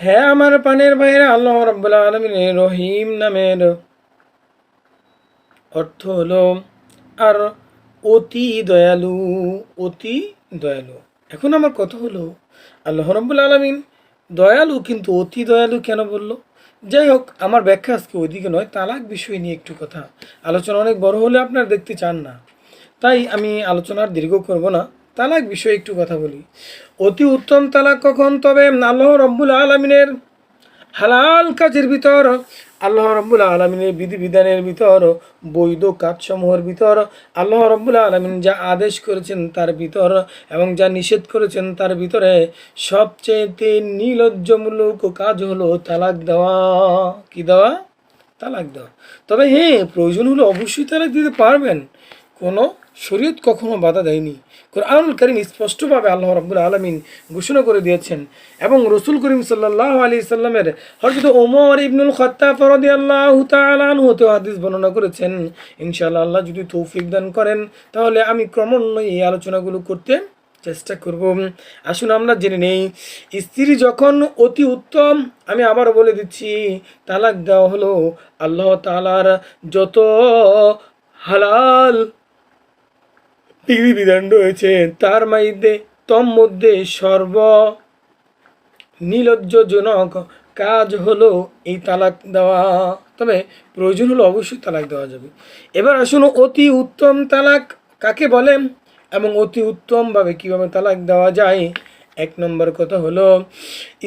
হ্যাঁ আমার পানের বাইরে আল্লাহ রব্বুল আলমিনের রহিম নামের অর্থ হলো, আর অতি দয়ালু অতি দয়ালু। এখন আমার কথা হলো, আল্লাহ রব্বুল আলমিন দয়ালু কিন্তু অতি দয়ালু কেন বলল? যাই হোক, আমার ব্যাখ্যা আজকে ওইদিকে নয়, তালাক বিষয় নিয়ে একটু কথা। আলোচনা অনেক বড় হলে আপনার দেখতে চান না। তাই আমি আলোচনার দীর্ঘ করব না। তালাক বিষয়ে একটু কথা বলি। অতি উত্তম তালাক কখন? তবে আল্লাহ রব্বুল আলমিনের হালাল কাজের ভিতর, আল্লাহ রব্বুল আলমিনের বিধিবিধানের ভিতর, বৈধ কাজসমূহের ভিতর, আল্লাহ রব্বুল আলমিন যা আদেশ করেছেন তার ভিতর এবং যা নিষেধ করেছেন তার ভিতরে সবচেয়েতে নির্লজ্জমূলক কাজ হলো তালাক দেওয়া। কি দেওয়া? তালাক দেওয়া। তবে হ্যাঁ প্রয়োজন হলে অবশ্যই তালাক দিতে পারবেন। কোনো শরীয়ত কখনো বাধা দেয়নি। কোরআনুল করিম স্পষ্টভাবে আল্লাহ রাব্বুল আলমিন ঘোষণা করে দিয়েছেন এবং রসুল করিম সাল্লাহ আলী সাল্লামের হরজত ওমর ইবনুল খত্তাব রদি আল্লাহ হতে হাদিস বর্ণনা করেছেন, ইনশাআল্লাহ আল্লাহ যদি তৌফিক দান করেন, তাহলে আমি ক্রমান্বয়ে এই আলোচনাগুলো করতে চেষ্টা করব। আসুন আমরা জেনে নেই, স্ত্রী যখন অতি উত্তম, আমি আবারও বলে দিচ্ছি, তালাক দেওয়া হলো আল্লাহ তালার যত হালাল বিধিবিধান রয়েছে তার তম মধ্যে সর্ব নিলজ্জজনক কাজ হলো এই তালাক দেওয়া। তবে প্রয়োজন হলো অবশ্যই তালাক দেওয়া যাবে। এবার আসুন অতি উত্তম তালাক কাকে বলে এবং অতি উত্তমভাবে কীভাবে তালাক দেওয়া যায়। এক নম্বর কথা হলো,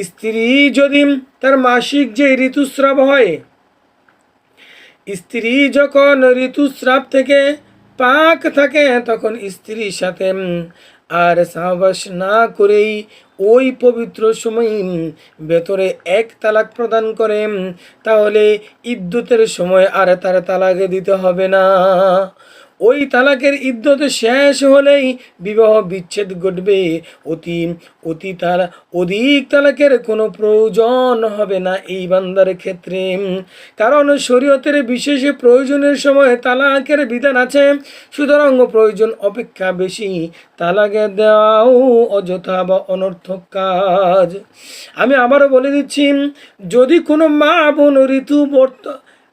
স্ত্রী যদি তার মাসিক যে ঋতুস্রাব হয়, স্ত্রী যখন ঋতুস্রাব থেকে পাক থাকে, তখন স্ত্রীর সাথে আর সাহবাস না করেই ওই পবিত্র সময় ভেতরে এক তালাক প্রদান করে তাহলে ইদ্যুতের সময় আর তার তালাক দিতে হবে না। ওই তালাকের ইদ্যত শেষ হলেই বিবাহ বিচ্ছেদ ঘটবে। অতি অতি তালা অধিক তালাকের কোনো প্রয়োজন হবে না এই বান্দার ক্ষেত্রে। কারণ শরীয়তের বিশেষ প্রয়োজনের সময় তালাকের বিধান আছে। সুতরাং প্রয়োজন অপেক্ষা বেশি তালাকে দেওয়াও অযথা বা অনর্থক কাজ। আমি আবারও বলে দিচ্ছি, যদি কোনো মা বোন ঋতু বর্ত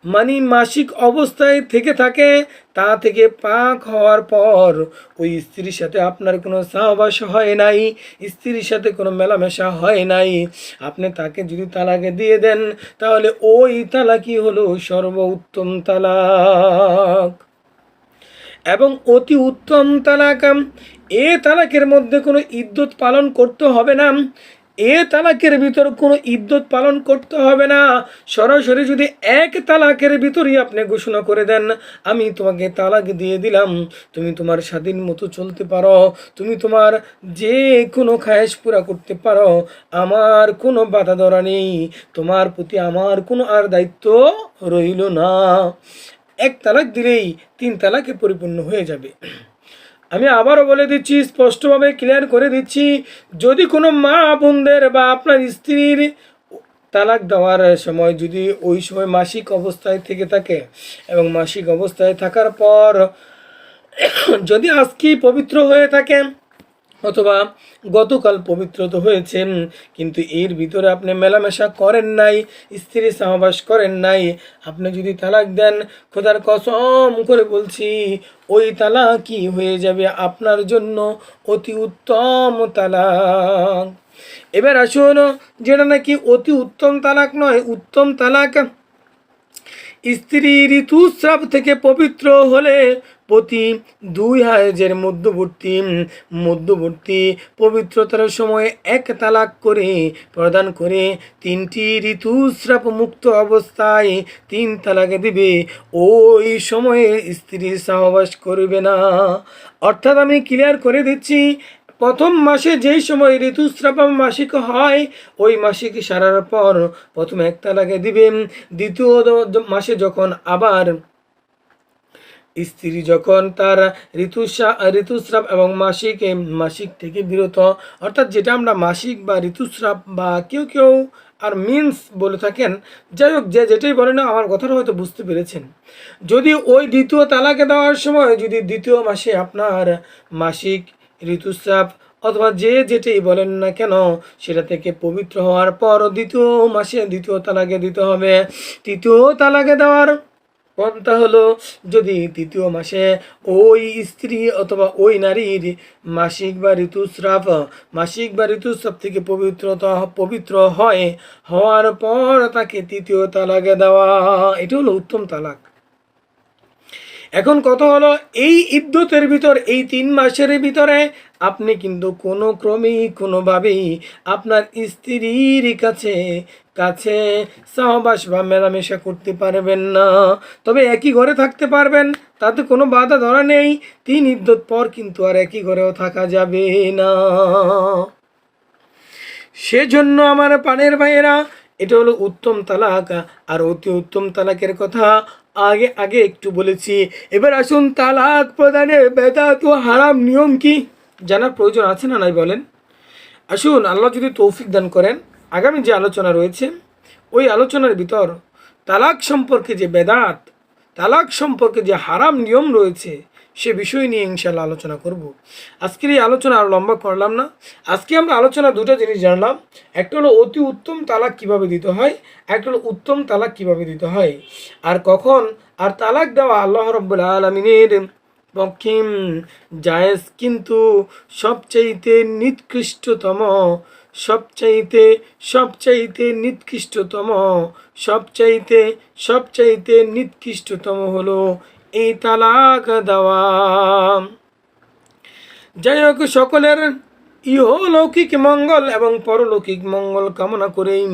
মানে মাসিক অবস্থায় থেকে থাকে, তা থেকে পাক হওয়ার পর ওই স্ত্রীর সাথে আপনার কোনো সহবাস হয় নাই, স্ত্রীর সাথে কোনো মেলামেশা হয় নাই। আপনি তাকে যদি তালাকে দিয়ে দেন, তাহলে ওই তালাকই হলো সর্ব উত্তম তালাক। এবং অতি উত্তম তালাক, এ তালাকের মধ্যে কোনো ইদ্যত পালন করতে হবে না। এ তালাকের ভিতর কোনো ইদ্যত পালন করতে হবে না। সরাসরি যদি এক তালাকের ভিতরই আপনি ঘোষণা করে দেন, আমি তোমাকে তালাক দিয়ে দিলাম। তুমি তোমার স্বাধীন মতো চলতে পারো। তুমি তোমার যে কোনো খায়েশ পুরা করতে পারো। আমার কোনো বাধা ধরা নেই। তোমার প্রতি আমার কোনো আর দায়িত্ব রইল না। এক তালাক দিলেই তিন তালাকে পরিপূর্ণ হয়ে যাবে। আমি আবারও বলে দিচ্ছি, স্পষ্টভাবে ক্লিয়ার করে দিচ্ছি, যদি কোনো মা বোনদের বা আপনার স্ত্রীর তালাক দেওয়ার সময়, যদি ওই সময় মাসিক অবস্থায় থেকে থাকে এবং মাসিক অবস্থায় থাকার পর, যদি আজকে পবিত্র হয়ে থাকে অথবা গতকাল পবিত্র তো হয়েছেন, কিন্তু এর ভিতরে আপনি মেলামেশা করেন নাই, স্ত্রী সহবাস করেন নাই। আপনি যদি তালাক দেন, খোদার কসম করে বলছি, ওই তালা কি হয়ে যাবে আপনার জন্য অতি উত্তম তালাক। এবার আসুন, যেটা নাকি অতি উত্তম তালাক নয়, উত্তম তালাক স্ত্রী ঋতুস্রাব থেকে পবিত্র হলে প্রতি দুই হাজের মধ্যবর্তী মধ্যবর্তী পবিত্রতার সময় এক তালাক করে প্রদান করে তিনটি ঋতুস্রাব মুক্ত অবস্থায় তিন তালাকে দিবে। ওই সময়ে স্ত্রী সহবাস করবে না। অর্থাৎ আমি ক্লিয়ার করে দিচ্ছি, প্রথম মাসে যেই সময় ঋতুস্রাব মাসিক হয়, ওই মাসিক সারার পর প্রথম এক তালাকে দিবেন দ্বিতীয় মাসে যখন আবার স্ত্রী যখন তার ঋতুস্রা ঋতুস্রাব এবং মাসিক মাসিক থেকে বিরত, অর্থাৎ যেটা আমরা মাসিক বা ঋতুস্রাব বা কেউ কেউ আর মিন্স বলে থাকেন, যাই হোক, যে যেটাই বলে না, আমার কথাটা হয়তো বুঝতে পেরেছেন। যদি ওই দ্বিতীয় তালাকে দেওয়ার সময়, যদি দ্বিতীয় মাসে আপনার মাসিক, ঋতুস্রাব অথবা যে যেটাই বলেন না কেন, সেটা থেকে পবিত্র হওয়ার পর দ্বিতীয় মাসে দ্বিতীয় তালাকে দিতে হবে। তৃতীয় তালাকে দেওয়ার পন্থা হলো যদি তৃতীয় মাসে ওই স্ত্রী অথবা ওই নারীর মাসিক বা ঋতুস্রাব, মাসিক বা ঋতুস্রাব থেকে পবিত্রতা, পবিত্র হয়, হওয়ার পর তাকে তৃতীয় তালাকে দেওয়া এটা হলো উত্তম তালাক। এখন কথা হলো, এই ইদ্যতের ভিতর, এই তিন মাসের ভিতরে আপনি কিন্তু কোনো ক্রমেই, কোনোভাবেই আপনার স্ত্রীর কাছে কাছে সহবাস বা মেলামেশা করতে পারবেন না। তবে একই ঘরে থাকতে পারবেন, তাতে কোনো বাধা ধরা নেই। তিন ইদ্যত পর কিন্তু আর একই ঘরেও থাকা যাবে না। সেজন্য আমার পানের ভাইয়েরা, এটা হলো উত্তম তালাক, আর অতি উত্তম তালাকের কথা। আগে আগে একটু বলেছি। এবার আসুন তালাক প্রদানে বেদাত ও হারাম, নিয়ম কি? জানার প্রয়োজন আছে না নাই বলেন? আসুন, আল্লাহ যদি তৌফিক দান করেন। আগামী যে আলোচনা রয়েছে, ওই আলোচনার ভিতর তালাক সম্পর্কে যে বেদাত, তালাক সম্পর্কে যে হারাম নিয়ম রয়েছে সে বিষয় নিয়ে ইনশাল্লাহ আলোচনা করব। আজকের এই আলোচনা আর লম্বা করলাম না। আজকে আমরা আলোচনা দুটো জিনিস জানলাম। একটা হলো অতি উত্তম তালাক কীভাবে দিতে হয়? একটা হলো উত্তম তালাক কীভাবে দিতে হয়? আর কখন? আর তালাক দেওয়া আল্লাহ রব্বুল আলমিনের পক্ষে জায়েজ, কিন্তু সবচাইতে নিকৃষ্টতম, সবচাইতে সবচাইতে নিকৃষ্টতম, সবচাইতে সবচাইতে নিকৃষ্টতম হলো এই তালাক দেওয়া। যাই হোক সকলের ইহলৌকিক মঙ্গল এবং পরলৌকিক মঙ্গল কামনা করেই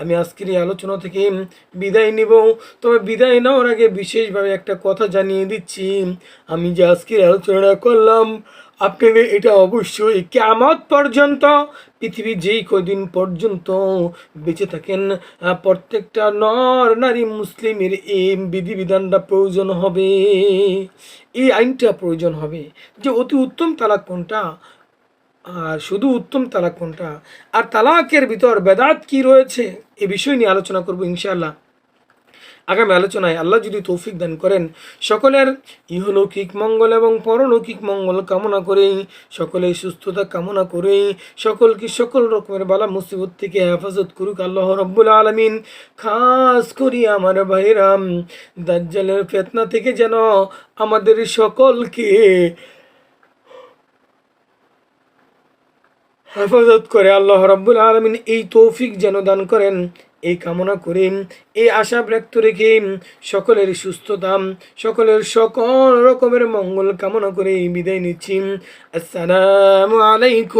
আমি আজকের এই আলোচনা থেকে বিদায় নিব। তবে বিদায় নেওয়ার আগে বিশেষভাবে একটা কথা জানিয়ে দিচ্ছি। আমি যে আজকের আলোচনা করলাম আপনাদের এটা অবশ্যই কেমত পর্যন্ত, পৃথিবী যেই কদিন পর্যন্ত বেঁচে থাকেন প্রত্যেকটা নর নারী মুসলিমের এই বিধিবিধানটা প্রয়োজন হবে, এই আইনটা প্রয়োজন হবে। যে অতি উত্তম তালাক কোনটা? আর শুধু উত্তম তালাক কোনটা? আর তালাকের ভিতর বেদাত কি রয়েছে? এ বিষয় নিয়ে আলোচনা করব ইনশাআল্লাহ। আগামী আলোচনায় আল্লাহ যদি তৌফিক দান করেন, সকলের ইহলৌকিক মঙ্গল এবং পরলৌকিক মঙ্গল কামনা করেই, সকলের সুস্থতা কামনা করেই, সকলকে সকল রকমের বালা মুসিবত থেকে হেফাজত করুক আল্লাহ রব্বুল আলমিন। খাস করি আমার ভাইরাম দাজ্জালের ফেতনা থেকে যেন আমাদের সকলকে হেফাজত করে আল্লাহ রাব্বুল আলমিন, এই তৌফিক যেন দান করেন। এই কামনা করে, এই আশা ব্যক্ত রেখে সকলের সুস্থতা, সকলের সকল রকমের মঙ্গল কামনা করে বিদায় নিচ্ছি। আসসালামু আলাইকুম।